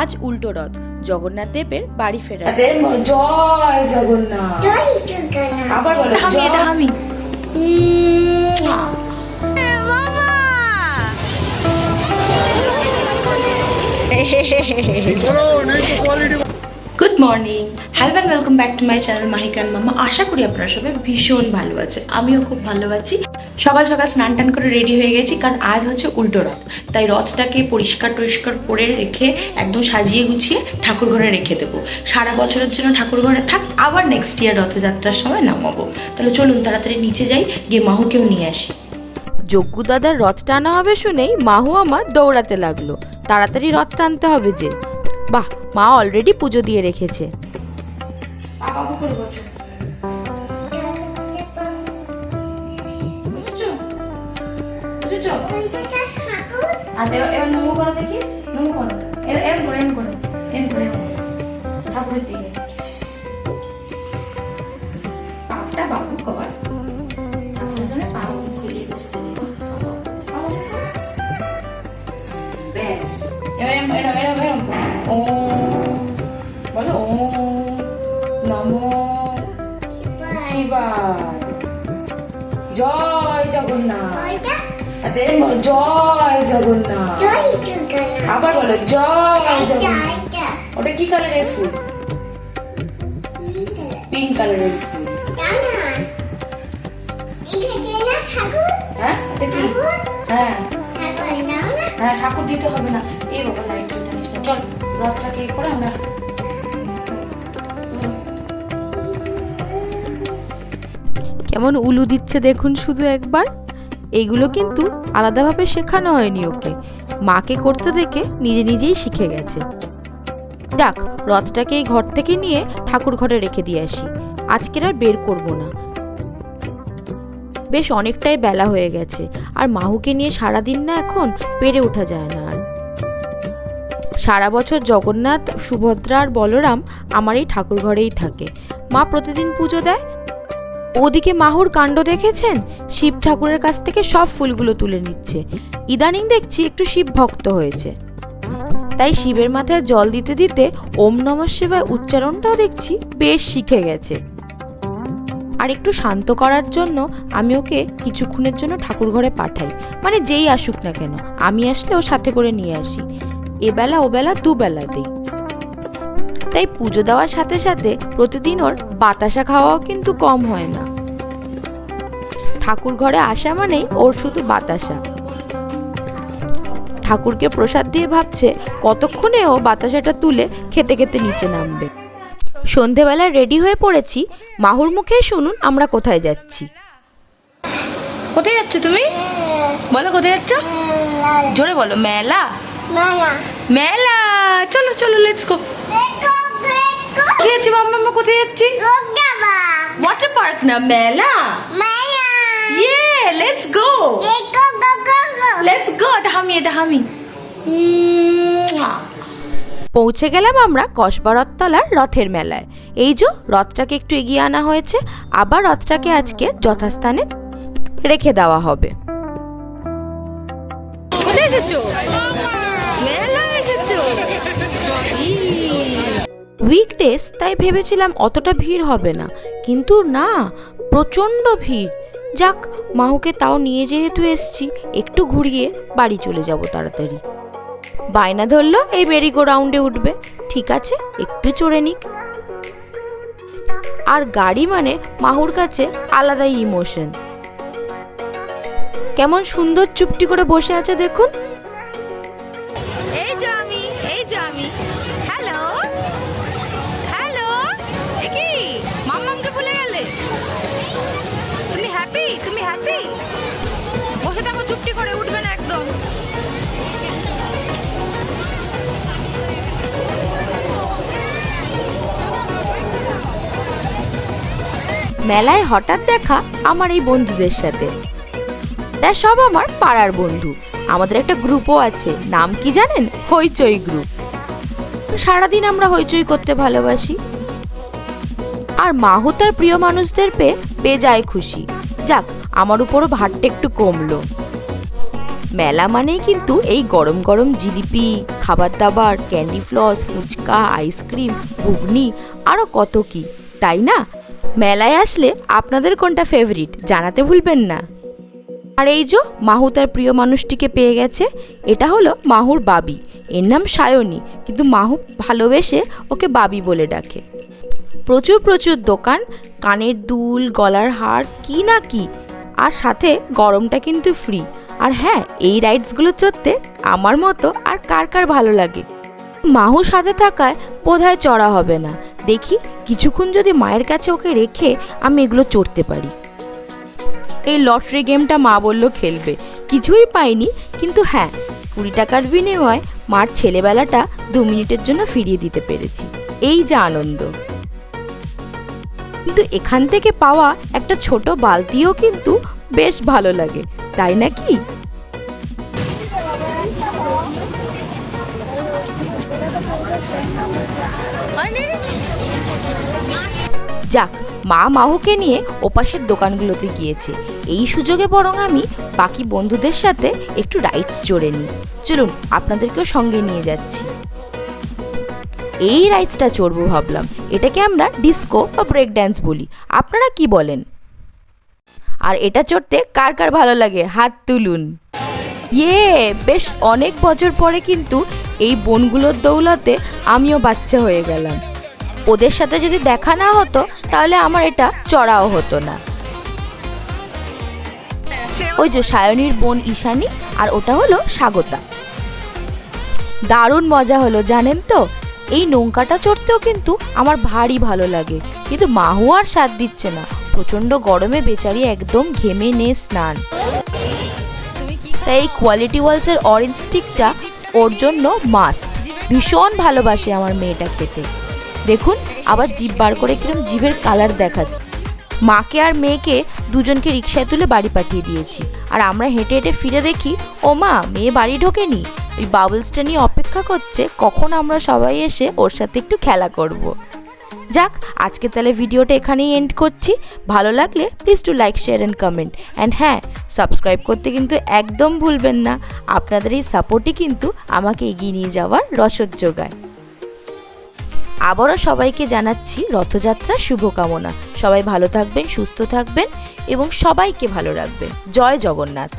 আজ উল্টো রথ জগন্নাথ দেবের বাড়ি ফেরা জয় জগন্নাথ। আবার বলো আমি এটা আমি। Good morning hello and welcome back to my channel মাহিকান মামা আশা করি আপনারা সবাই ভীষণ ভালো আছে আমিও খুব ভালো আছি। সকাল সকাল স্নান টান করে রেডি হয়ে গেছি কারণ আজ হচ্ছে উল্টো রথ। তাই রথটাকে পরিষ্কার টরিষ্কার করে রেখে একদম সাজিয়ে গুছিয়ে ঠাকুর ঘরে রেখে দেবো। সারা বছরের জন্য ঠাকুর ঘরে থাক আবার নেক্সট ইয়ার রথযাত্রার সময় নামাবো। তাহলে চলুন তাড়াতাড়ি নিচে যাই গিয়ে মাহুকেও নিয়ে আসি। যজ্ঞু দাদার রথ টানা হবে শুনেই মাহু আমার দৌড়াতে লাগল। তাড়াতাড়ি রথ টানতে হবে যে। বাহ মা অলরেডি পুজো দিয়ে রেখেছে। আচ্ছা এবার নমো করো দেখি। নমো করো। এর এর করে এম করে এর করে ঠাকুরের দিকে। এরম জয় জগন্নাথ। আবার বলো জয় জগন্নাথ। ওটা কি কালারের ফুল? পিঙ্ক কালারের ফুল। হ্যাঁ হ্যাঁ। হ্যাঁ ঠাকুর দিতে হবে না। এই বাবা লাইট চল রথটাকে এ করে আমরা কেমন উলু দিচ্ছে দেখুন শুধু একবার। এইগুলো কিন্তু আলাদাভাবে শেখানো হয়নি ওকে। মাকে করতে দেখে নিজে নিজেই শিখে গেছে। যাক, রথটাকে এই ঘর থেকে নিয়ে ঠাকুর ঘরে রেখে দিয়ে আসি। আজকের আর বের করব না। বেশ অনেকটাই বেলা হয়ে গেছে, আর মাহুকে নিয়ে সারাদিন না এখন পেরে ওঠা যায় না আর। সারা বছর জগন্নাথ, সুভদ্রা আর বলরাম আমার এই ঠাকুর ঘরেই থাকে। মা প্রতিদিন পুজো দেয় ওদিকে মাহুর কাণ্ড দেখেছেন? শিব ঠাকুরের কাছ থেকে সব ফুলগুলো তুলে নিচ্ছে। ইদানিং দেখছি একটু শিব ভক্ত হয়েছে। তাই শিবের মাথায় জল দিতে দিতে ওম নমঃ শিবায় উচ্চারণটাও দেখছি বেশ শিখে গেছে। আর একটু শান্ত করার জন্য আমি ওকে কিছুক্ষণের জন্য ঠাকুর ঘরে পাঠাই। মানে যেই আসুক না কেন, আমি আসলে ও সাথে করে নিয়ে আসি। এবেলা ওবেলা দুবেলাতেই তাই পুজো দেওয়ার সাথে সাথে প্রতিদিন ওর বাতাসা খাওয়াও কিন্তু কম হয় না। ঠাকুর ঘরে আসা মানেই ওর শুধু বাতাসা। ঠাকুরকে প্রসাদ দিয়ে ভাবছে কতক্ষণে ও বাতাসাটা তুলে খেতে খেতে নিচে নামবে। সন্ধেবেলা রেডি হয়ে পড়েছি মাহুর মুখে শুনুন আমরা কোথায় যাচ্ছি। কোথায় যাচ্ছ তুমি? বলো কোথায় যাচ্ছ? জোরে বলো মেলা? মেলা। চলো চলো লেটস গো মাম্মা আমরা কোথায় যাচ্ছি? ওয়াটার পার্ক না মেলা? ইয়ে লেটস গো লেটস গো এটা হামি এটা হামি পৌঁছে গেলাম আমরা কসবা রথতলার রথের মেলায়। এই যে রথটাকে একটু এগিয়ে আনা হয়েছে। আবার রথটাকে আজকে যথাস্থানে রেখে দেওয়া হবে। কোথায় এসেছ? উইকডেজ তাই ভেবেছিলাম অতটা ভিড় হবে না। কিন্তু না, প্রচণ্ড ভিড়। যাক, মাহুকে তাও নিয়ে যেহেতু এসছি, একটু ঘুরিয়ে বাড়ি চলে যাব তাড়াতাড়ি। বায়না ধরলো, এই মেরি গো রাউন্ডে উঠবে। ঠিক আছে, একটু চড়ে নিক। আর গাড়ি মানে মাহুর কাছে আলাদাই ইমোশন কেমন সুন্দর চুপটি করে বসে আছে দেখুন। মেলায় হঠাৎ দেখা আমার এই বন্ধুদের সাথে। এরা সব আমার পাড়ার বন্ধু। আমাদের একটা গ্রুপও আছে। নাম কি জানেন? হইচই গ্রুপ। সারাদিন আমরা হইচই করতে ভালোবাসি। আর মাহু তার প্রিয় মানুষদের পেয়ে বেজায় খুশি। যাক, আমার উপরও ভারটা একটু কমলো। মেলা মানেই কিন্তু এই গরম গরম জিলিপি খাবার দাবার ক্যান্ডি ফ্লস, ফুচকা, আইসক্রিম, ঘুগনি আরও কত কি, তাই না? মেলায় আসলে আপনাদের কোনটা ফেভারিট জানাতে ভুলবেন না। আর এই যে মাহু তার প্রিয় মানুষটিকে পেয়ে গেছে, এটা হলো মাহুর বাবি। এর নাম সায়নী, কিন্তু মাহু ভালোবেসে ওকে বাবি বলে ডাকে। প্রচুর প্রচুর দোকান, কানের দুল, গলার হার, কি না কি। আর সাথে গরমটা কিন্তু ফ্রি আর হ্যাঁ এই রাইডসগুলো চড়তে আমার মতো আর কার কার ভালো লাগে? মাহু সাথে থাকায় বোধহয় চড়া হবে না। দেখি কিছুক্ষণ যদি মায়ের কাছে ওকে রেখে আমি এগুলো চড়তে পারি। এই লটারি গেমটা মা বলল খেলবে। কিছুই পাইনি, কিন্তু হ্যাঁ কুড়ি টাকার বিনিময়ে মার ছেলেবেলাটা দু মিনিটের জন্য ফিরিয়ে দিতে পেরেছি। এই যে আনন্দ। কিন্তু এখান থেকে পাওয়া একটা ছোট বালতিও কিন্তু বেশ ভালো লাগে, তাই নাকি? যাক, মা মাহুকে নিয়ে ওপাশের দোকানগুলোতে গিয়েছে। এই সুযোগে বরং আমি বাকি বন্ধুদের সাথে একটু রাইডস চড়ে নিই। চলুন, আপনাদেরকেও সঙ্গে নিয়ে যাচ্ছি। এই রাইডসটা চড়বো ভাবলাম। এটাকে আমরা ডিস্কো বা ব্রেক ড্যান্স বলি। আপনারা কি বলেন? আর এটা চড়তে কার কার ভালো লাগে? হাত তুলুন। ইয়ে বেশ অনেক বছর পরে কিন্তু এই বনগুলোর দৌলতে আমিও বাচ্চা হয়ে গেলাম। ওদের সাথে যদি দেখা না হতো, তাহলে আমার এটা চড়াও হতো না। ওই যে সায়নীর বোন ঈশানী আর ওটা হলো স্বাগতা। দারুণ মজা হলো, জানেন তো? এই নৌকাটা চড়তেও কিন্তু আমার ভারী ভালো লাগে। কিন্তু মাহু আর সাথ দিচ্ছে না। প্রচণ্ড গরমে বেচারি একদম ঘেমে নে স্নান। তাই এই কোয়ালিটি ওয়ালসের অরেঞ্জ স্টিকটা ওর জন্য মাস্ট ভীষণ ভালোবাসে আমার মেয়েটা খেতে। দেখুন, আবার জিভ বার করে কিরম জিভের কালার দেখাচ্ছে মাকে আর মেয়েকে দুজনকে রিক্সায় তুলে বাড়ি পাঠিয়ে দিয়েছি। আর আমরা হেঁটে হেঁটে ফিরে দেখি, ও মা, মেয়ে বাড়ি ঢোকেনি। ওই বাবলসটা নিয়ে অপেক্ষা করছে, কখন আমরা সবাই এসে ওর সাথে একটু খেলা করব। যাক, আজকে তাহলে ভিডিওটা এখানেই এন্ড করছি। ভালো লাগলে please to like share and comment and হ্যাঁ সাবস্ক্রাইব করতে কিন্তু একদম ভুলবেন না। আপনাদের এই সাপোর্টই কিন্তু আমাকে এগিয়ে নিয়ে যাওয়ার রসদ যোগায়। আবারও সবাইকে জানাচ্ছি রথযাত্রার শুভকামনা। সবাই ভালো থাকবেন, সুস্থ থাকবেন এবং সবাইকে ভালো রাখবেন। জয় জগন্নাথ।